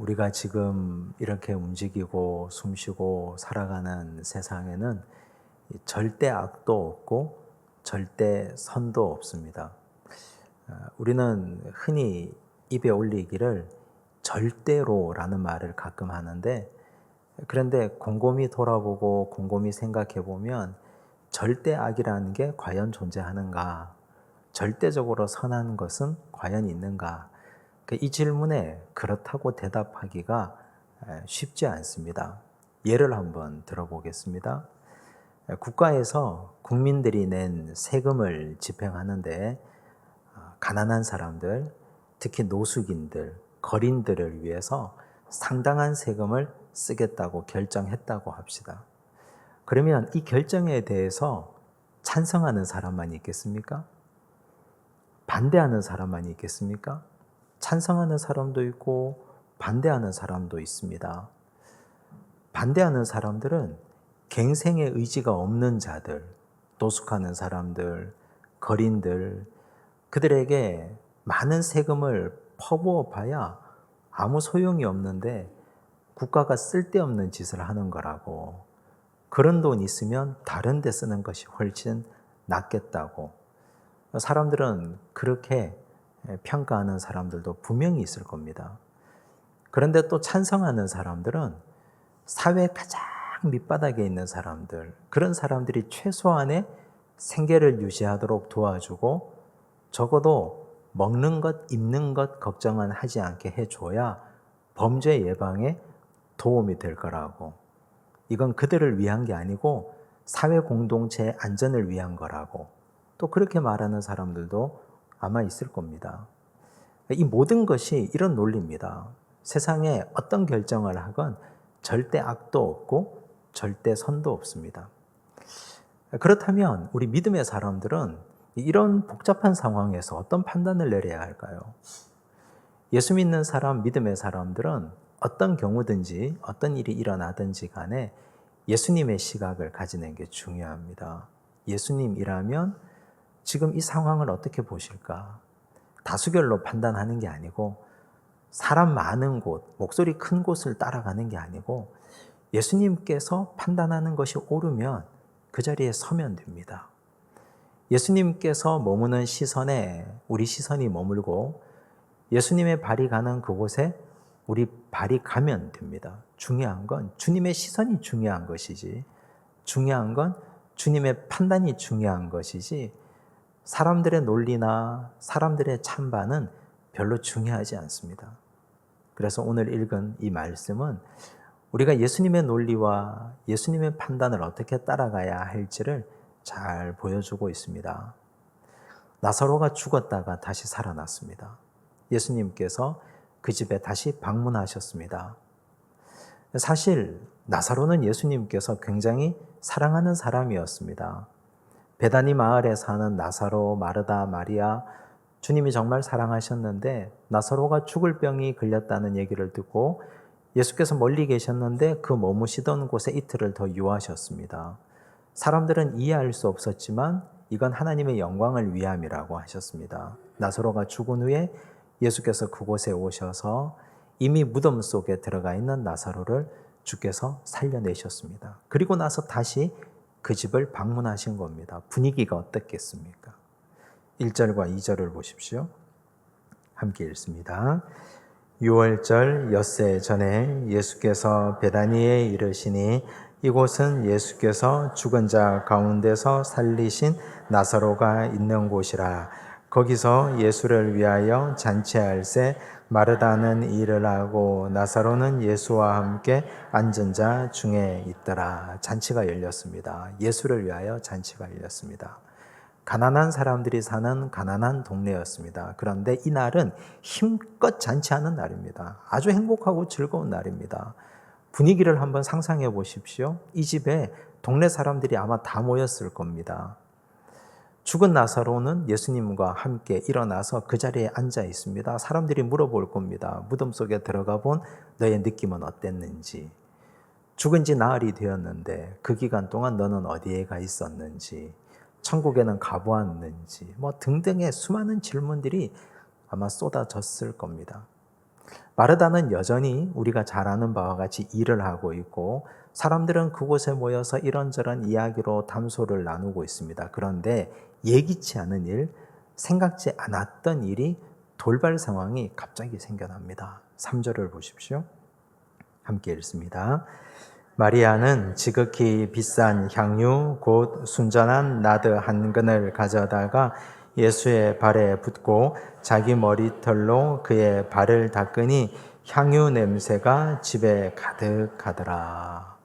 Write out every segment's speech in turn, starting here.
우리가 지금 이렇게 움직이고 숨쉬고 살아가는 세상에는 절대 악도 없고 절대 선도 없습니다. 아, 우리는 흔히 입에 올리기를 절대로라는 말을 가끔 하는데 그런데 곰곰이 돌아보고 곰곰이 생각해 보면 절대 악이라는 게 과연 존재하는가? 절대적으로 선한 것은 과연 있는가? 그이 질문에 그렇다고 대답하기가 쉽지 않습니다. 예를 한번 들어보겠습니다. 국가에서 국민들이 낸 세금을 집행하는데 아, 가난한 사람들, 특히 노숙인들, 거린들을 위해서 상당한 세금을 쓰겠다고 결정했다고 합시다. 그러면 이 결정에 대해서 찬성하는 사람만 있겠습니까? 반대하는 사람만 있겠습니까? 찬성하는 사람도 있고 반대하는 사람도 있습니다. 반대하는 사람들은 갱생의 의지가 없는 자들, 노숙하는 사람들, 거린들, 그들에게 많은 세금을 퍼부어 봐야 아무 소용이 없는데 국가가 쓸데없는 짓을 하는 거라고. 그런 돈 있으면 다른 데 쓰는 것이 훨씬 낫겠다고. 사람들은 그렇게 평가하는 사람들도 분명히 있을 겁니다. 그런데 또 찬성하는 사람들은 사회 가장 밑바닥에 있는 사람들, 그런 사람들이 최소한의 생계를 유지하도록 도와주고 적어도 먹는 것, 입는 것 걱정은 하지 않게 해줘야 범죄 예방에 도움이 될 거라고. 이건 그들을 위한 게 아니고 사회 공동체의 안전을 위한 거라고. 또 그렇게 말하는 사람들도 아마 있을 겁니다. 이 모든 것이 이런 논리입니다. 세상에 어떤 결정을 하건 절대 악도 없고 절대 선도 없습니다. 그렇다면 우리 믿음의 사람들은 이런 복잡한 상황에서 어떤 판단을 내려야 할까요? 예수 믿는 사람, 믿음의 사람들은 어떤 경우든지 어떤 일이 일어나든지 간에 예수님의 시각을 가지는 게 중요합니다. 예수님이라면 지금 이 상황을 어떻게 보실까? 다수결로 판단하는 게 아니고 사람 많은 곳, 목소리 큰 곳을 따라가는 게 아니고 예수님께서 판단하는 것이 옳으면 그 자리에 서면 됩니다. 예수님께서 머무는 시선에 우리 시선이 머물고 예수님의 발이 가는 그곳에 우리 발이 가면 됩니다. 중요한 건 주님의 시선이 중요한 것이지, 중요한 건 주님의 판단이 중요한 것이지, 사람들의 논리나 사람들의 찬반은 별로 중요하지 않습니다. 그래서 오늘 읽은 이 말씀은 우리가 예수님의 논리와 예수님의 판단을 어떻게 따라가야 할지를 잘 보여주고 있습니다. 나사로가 죽었다가 다시 살아났습니다. 예수님께서 그 집에 다시 방문하셨습니다. 사실 나사로는 예수님께서 굉장히 사랑하는 사람이었습니다. 베다니 마을에 사는 나사로, 마르다, 마리아, 주님이 정말 사랑하셨는데 나사로가 죽을 병이 걸렸다는 얘기를 듣고 예수께서 멀리 계셨는데 그 머무시던 곳에 이틀을 더 유하셨습니다. 사람들은 이해할 수 없었지만 이건 하나님의 영광을 위함이라고 하셨습니다. 나사로가 죽은 후에 예수께서 그곳에 오셔서 이미 무덤 속에 들어가 있는 나사로를 주께서 살려내셨습니다. 그리고 나서 다시 그 집을 방문하신 겁니다. 분위기가 어떻겠습니까? 1절과 2절을 보십시오. 함께 읽습니다. 6월절 엿새 전에 예수께서 베다니에 이르시니 이곳은 예수께서 죽은 자 가운데서 살리신 나사로가 있는 곳이라 거기서 예수를 위하여 잔치할새 마르다는 일을 하고 나사로는 예수와 함께 앉은 자 중에 있더라. 잔치가 열렸습니다. 예수를 위하여 잔치가 열렸습니다. 가난한 사람들이 사는 가난한 동네였습니다. 그런데 이 날은 힘껏 잔치하는 날입니다. 아주 행복하고 즐거운 날입니다. 분위기를 한번 상상해 보십시오. 이 집에 동네 사람들이 아마 다 모였을 겁니다. 죽은 나사로는 예수님과 함께 일어나서 그 자리에 앉아 있습니다. 사람들이 물어볼 겁니다. 무덤 속에 들어가 본 너의 느낌은 어땠는지. 죽은 지 나흘이 되었는데 그 기간 동안 너는 어디에 가 있었는지. 천국에는 가보았는지. 뭐 등등의 수많은 질문들이 아마 쏟아졌을 겁니다. 마르다는 여전히 우리가 잘 아는 바와 같이 일을 하고 있고 사람들은 그곳에 모여서 이런저런 이야기로 담소를 나누고 있습니다. 그런데 예기치 않은 일, 생각지 않았던 일이 돌발 상황이 갑자기 생겨납니다. 3절을 보십시오. 함께 읽습니다. 마리아는 지극히 비싼 향유 곧 순전한 나드 한 근을 가져다가 예수의 발에 붓고 자기 머리털로 그의 발을 닦으니 향유 냄새가 집에 가득하더라.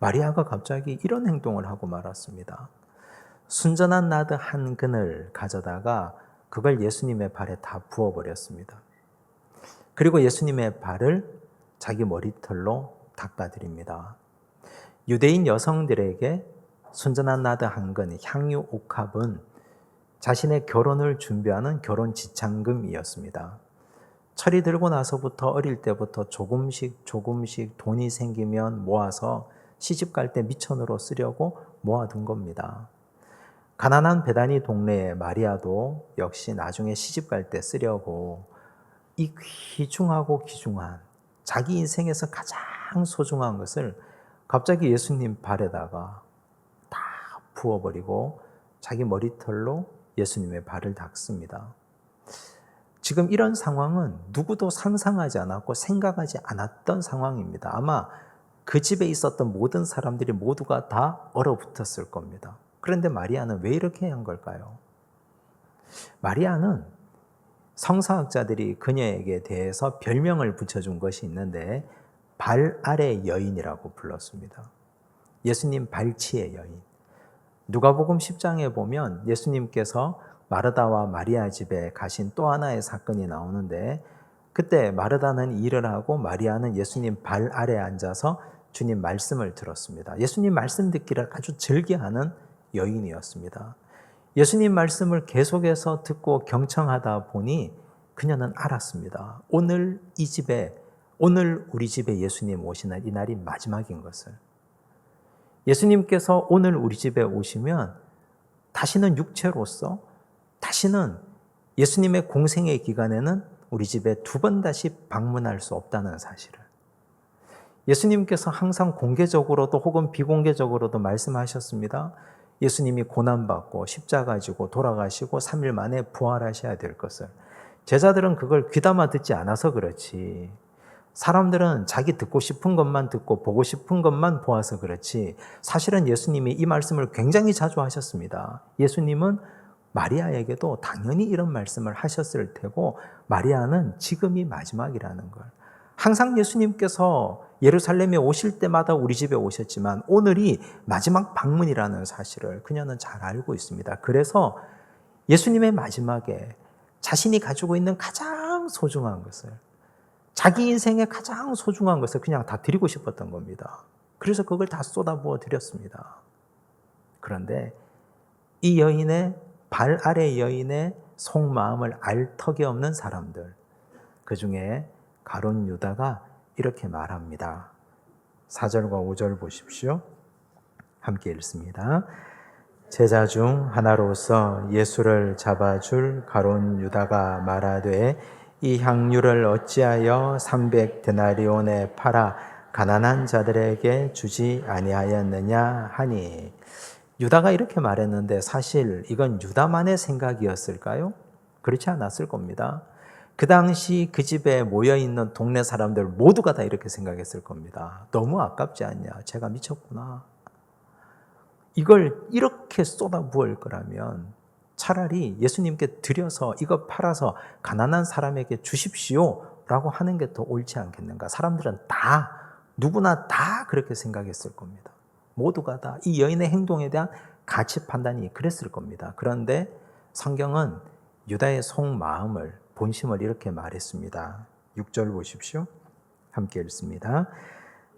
마리아가 갑자기 이런 행동을 하고 말았습니다. 순전한 나드 한 근을 가져다가 그걸 예수님의 발에 다 부어버렸습니다. 그리고 예수님의 발을 자기 머리털로 닦아드립니다. 유대인 여성들에게 순전한 나드 한 근, 향유 옥합은 자신의 결혼을 준비하는 결혼 지참금이었습니다. 철이 들고 나서부터 어릴 때부터 조금씩 조금씩 돈이 생기면 모아서 시집 갈 때 미천으로 쓰려고 모아둔 겁니다. 가난한 베다니 동네의 마리아도 역시 나중에 시집 갈 때 쓰려고 이 귀중하고 귀중한 자기 인생에서 가장 소중한 것을 갑자기 예수님 발에다가 다 부어버리고 자기 머리털로 예수님의 발을 닦습니다. 지금 이런 상황은 누구도 상상하지 않았고 생각하지 않았던 상황입니다. 아마 그 집에 있었던 모든 사람들이 모두가 다 얼어붙었을 겁니다. 그런데 마리아는 왜 이렇게 한 걸까요? 마리아는 성사학자들이 그녀에게 대해서 별명을 붙여준 것이 있는데 발 아래 여인이라고 불렀습니다. 예수님 발치의 여인. 누가복음 10장에 보면 예수님께서 마르다와 마리아 집에 가신 또 하나의 사건이 나오는데 그때 마르다는 일을 하고 마리아는 예수님 발 아래 앉아서 주님 말씀을 들었습니다. 예수님 말씀 듣기를 아주 즐겨하는 여인이었습니다. 예수님 말씀을 계속해서 듣고 경청하다 보니 그녀는 알았습니다. 오늘 이 집에, 오늘 우리 집에 예수님 오시는 이 날이 마지막인 것을. 예수님께서 오늘 우리 집에 오시면 다시는 육체로서 다시는 예수님의 공생의 기간에는 우리 집에 두 번 다시 방문할 수 없다는 사실을. 예수님께서 항상 공개적으로도 혹은 비공개적으로도 말씀하셨습니다. 예수님이 고난받고 십자가 지고 돌아가시고 3일 만에 부활하셔야 될 것을. 제자들은 그걸 귀담아 듣지 않아서 그렇지. 사람들은 자기 듣고 싶은 것만 듣고 보고 싶은 것만 보아서 그렇지. 사실은 예수님이 이 말씀을 굉장히 자주 하셨습니다. 예수님은 마리아에게도 당연히 이런 말씀을 하셨을 테고, 마리아는 지금이 마지막이라는 걸. 항상 예수님께서 예루살렘에 오실 때마다 우리 집에 오셨지만 오늘이 마지막 방문이라는 사실을 그녀는 잘 알고 있습니다. 그래서 예수님의 마지막에 자신이 가지고 있는 가장 소중한 것을 자기 인생의 가장 소중한 것을 그냥 다 드리고 싶었던 겁니다. 그래서 그걸 다 쏟아부어 드렸습니다. 그런데 이 여인의 발 아래 여인의 속마음을 알 턱이 없는 사람들, 그 중에 가론 유다가 이렇게 말합니다. 4절과 5절 보십시오. 함께 읽습니다. 제자 중 하나로서 예수를 잡아줄 가론 유다가 말하되 이 향유를 어찌하여 300 데나리온에 팔아 가난한 자들에게 주지 아니하였느냐 하니 유다가 이렇게 말했는데 사실 이건 유다만의 생각이었을까요? 그렇지 않았을 겁니다. 그 당시 그 집에 모여 있는 동네 사람들 모두가 다 이렇게 생각했을 겁니다. 너무 아깝지 않냐? 제가 미쳤구나. 이걸 이렇게 쏟아 부을 거라면 차라리 예수님께 드려서 이거 팔아서 가난한 사람에게 주십시오. 라고 하는 게 더 옳지 않겠는가? 사람들은 다, 누구나 다 그렇게 생각했을 겁니다. 모두가 다 이 여인의 행동에 대한 가치 판단이 그랬을 겁니다. 그런데 성경은 유다의 속마음을 본심을 이렇게 말했습니다. 6절 보십시오. 함께 읽습니다.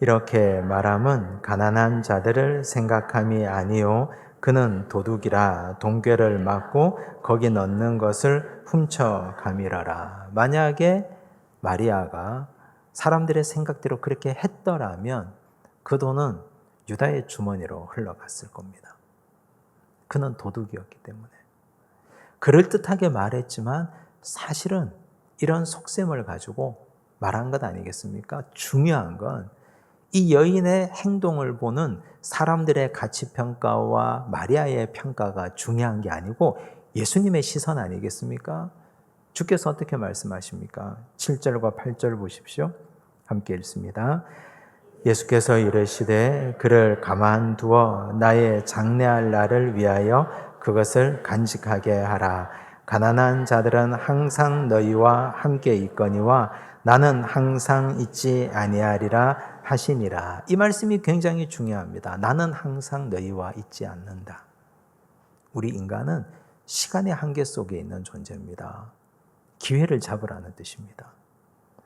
이렇게 말함은 가난한 자들을 생각함이 아니요 그는 도둑이라 동괴를 맞고 거기 넣는 것을 훔쳐 가미라라. 만약에 마리아가 사람들의 생각대로 그렇게 했더라면 그 돈은 유다의 주머니로 흘러갔을 겁니다. 그는 도둑이었기 때문에. 그럴듯하게 말했지만 사실은 이런 속셈을 가지고 말한 것 아니겠습니까? 중요한 건 이 여인의 행동을 보는 사람들의 가치 평가와 마리아의 평가가 중요한 게 아니고 예수님의 시선 아니겠습니까? 주께서 어떻게 말씀하십니까? 7절과 8절 보십시오. 함께 읽습니다. 예수께서 이르시되 그를 가만두어 나의 장래할 날을 위하여 그것을 간직하게 하라. 가난한 자들은 항상 너희와 함께 있거니와 나는 항상 있지 아니하리라 하시니라. 이 말씀이 굉장히 중요합니다. 나는 항상 너희와 있지 않는다. 우리 인간은 시간의 한계 속에 있는 존재입니다. 기회를 잡으라는 뜻입니다.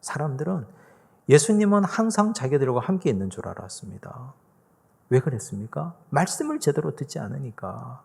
사람들은 예수님은 항상 자기들과 함께 있는 줄 알았습니다. 왜 그랬습니까? 말씀을 제대로 듣지 않으니까.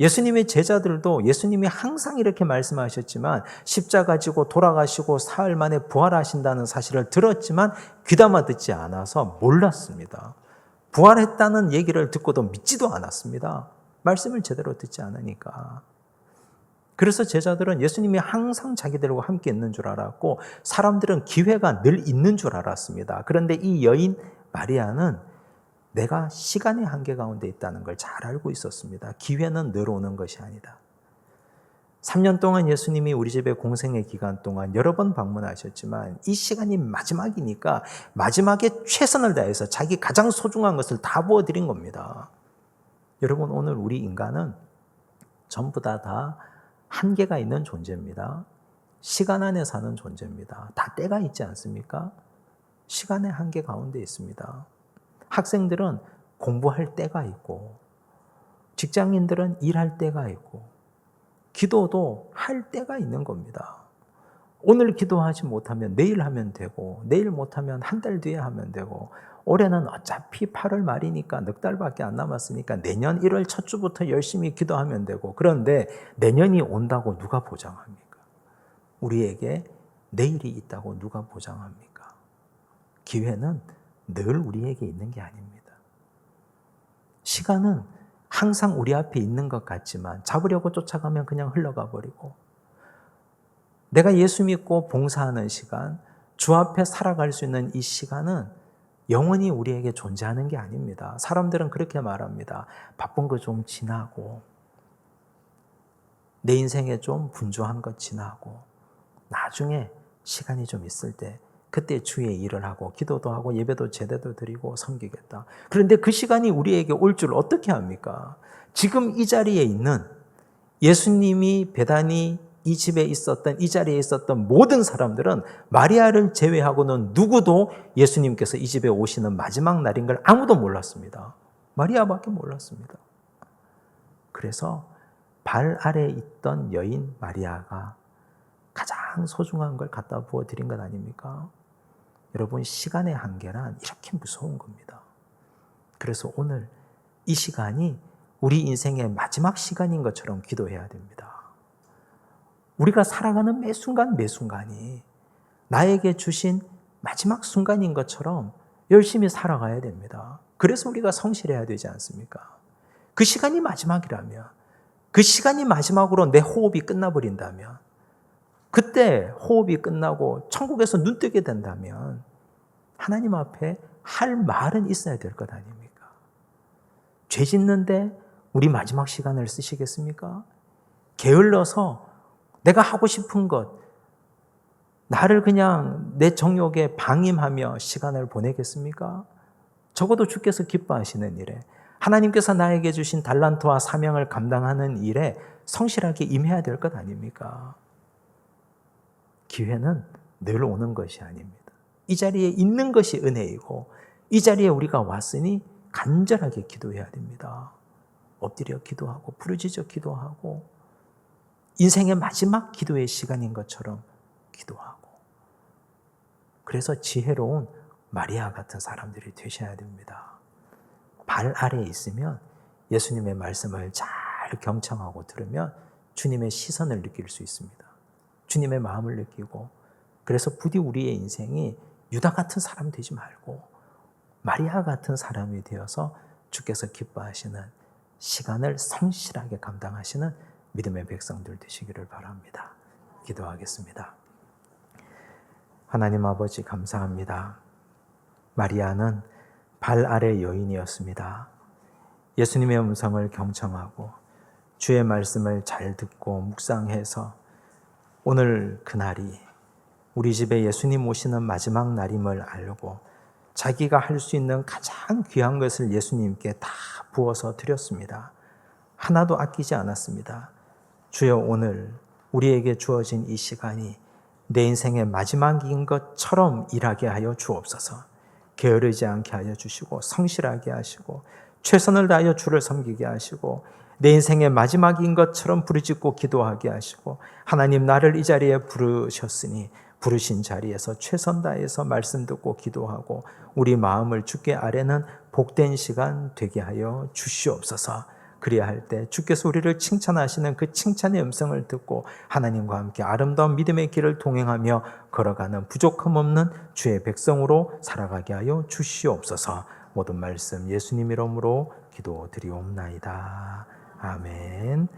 예수님의 제자들도 예수님이 항상 이렇게 말씀하셨지만 십자가 지고 돌아가시고 사흘 만에 부활하신다는 사실을 들었지만 귀담아 듣지 않아서 몰랐습니다. 부활했다는 얘기를 듣고도 믿지도 않았습니다. 말씀을 제대로 듣지 않으니까. 그래서 제자들은 예수님이 항상 자기들과 함께 있는 줄 알았고 사람들은 기회가 늘 있는 줄 알았습니다. 그런데 이 여인 마리아는 내가 시간의 한계 가운데 있다는 걸 잘 알고 있었습니다. 기회는 늘 오는 것이 아니다. 3년 동안 예수님이 우리 집에 공생의 기간 동안 여러 번 방문하셨지만 이 시간이 마지막이니까 마지막에 최선을 다해서 자기 가장 소중한 것을 다 부어드린 겁니다. 여러분, 오늘 우리 인간은 전부 다 다 한계가 있는 존재입니다. 시간 안에 사는 존재입니다. 다 때가 있지 않습니까? 시간의 한계 가운데 있습니다. 학생들은 공부할 때가 있고, 직장인들은 일할 때가 있고, 기도도 할 때가 있는 겁니다. 오늘 기도하지 못하면 내일 하면 되고, 내일 못하면 한 달 뒤에 하면 되고, 올해는 어차피 8월 말이니까 넉 달밖에 안 남았으니까 내년 1월 첫 주부터 열심히 기도하면 되고, 그런데 내년이 온다고 누가 보장합니까? 우리에게 내일이 있다고 누가 보장합니까? 기회는 늘 우리에게 있는 게 아닙니다. 시간은 항상 우리 앞에 있는 것 같지만 잡으려고 쫓아가면 그냥 흘러가 버리고 내가 예수 믿고 봉사하는 시간, 주 앞에 살아갈 수 있는 이 시간은 영원히 우리에게 존재하는 게 아닙니다. 사람들은 그렇게 말합니다. 바쁜 거 좀 지나고, 내 인생에 좀 분주한 것 지나고, 나중에 시간이 좀 있을 때 그때 주의 일을 하고 기도도 하고 예배도 제대로 드리고 섬기겠다. 그런데 그 시간이 우리에게 올 줄 어떻게 합니까? 지금 이 자리에 있는 예수님이 배단이 이 집에 있었던 이 자리에 있었던 모든 사람들은 마리아를 제외하고는 누구도 예수님께서 이 집에 오시는 마지막 날인 걸 아무도 몰랐습니다. 마리아밖에 몰랐습니다. 그래서 발 아래 있던 여인 마리아가 가장 소중한 걸 갖다 부어 드린 것 아닙니까? 여러분, 시간의 한계란 이렇게 무서운 겁니다. 그래서 오늘 이 시간이 우리 인생의 마지막 시간인 것처럼 기도해야 됩니다. 우리가 살아가는 매 순간 매 순간이 나에게 주신 마지막 순간인 것처럼 열심히 살아가야 됩니다. 그래서 우리가 성실해야 되지 않습니까? 그 시간이 마지막이라면, 그 시간이 마지막으로 내 호흡이 끝나버린다면, 그때 호흡이 끝나고 천국에서 눈 뜨게 된다면 하나님 앞에 할 말은 있어야 될 것 아닙니까? 죄 짓는데 우리 마지막 시간을 쓰시겠습니까? 게을러서 내가 하고 싶은 것, 나를 그냥 내 정욕에 방임하며 시간을 보내겠습니까? 적어도 주께서 기뻐하시는 일에 하나님께서 나에게 주신 달란트와 사명을 감당하는 일에 성실하게 임해야 될 것 아닙니까? 기회는 늘 오는 것이 아닙니다. 이 자리에 있는 것이 은혜이고 이 자리에 우리가 왔으니 간절하게 기도해야 됩니다. 엎드려 기도하고 부르짖어 기도하고 인생의 마지막 기도의 시간인 것처럼 기도하고 그래서 지혜로운 마리아 같은 사람들이 되셔야 됩니다. 발 아래에 있으면 예수님의 말씀을 잘 경청하고 들으면 주님의 시선을 느낄 수 있습니다. 주님의 마음을 느끼고 그래서 부디 우리의 인생이 유다 같은 사람 되지 말고 마리아 같은 사람이 되어서 주께서 기뻐하시는 시간을 성실하게 감당하시는 믿음의 백성들 되시기를 바랍니다. 기도하겠습니다. 하나님 아버지 감사합니다. 마리아는 발 아래 여인이었습니다. 예수님의 음성을 경청하고 주의 말씀을 잘 듣고 묵상해서 오늘 그날이 우리 집에 예수님 오시는 마지막 날임을 알고 자기가 할 수 있는 가장 귀한 것을 예수님께 다 부어서 드렸습니다. 하나도 아끼지 않았습니다. 주여 오늘 우리에게 주어진 이 시간이 내 인생의 마지막인 것처럼 일하게 하여 주옵소서. 게으르지 않게 하여 주시고 성실하게 하시고 최선을 다하여 주를 섬기게 하시고 내 인생의 마지막인 것처럼 부르짖고 기도하게 하시고 하나님 나를 이 자리에 부르셨으니 부르신 자리에서 최선 다해서 말씀 듣고 기도하고 우리 마음을 주께 아래는 복된 시간 되게 하여 주시옵소서. 그리야 할 때 주께서 우리를 칭찬하시는 그 칭찬의 음성을 듣고 하나님과 함께 아름다운 믿음의 길을 동행하며 걸어가는 부족함 없는 주의 백성으로 살아가게 하여 주시옵소서. 모든 말씀 예수님 이름으로 기도드리옵나이다. 아멘.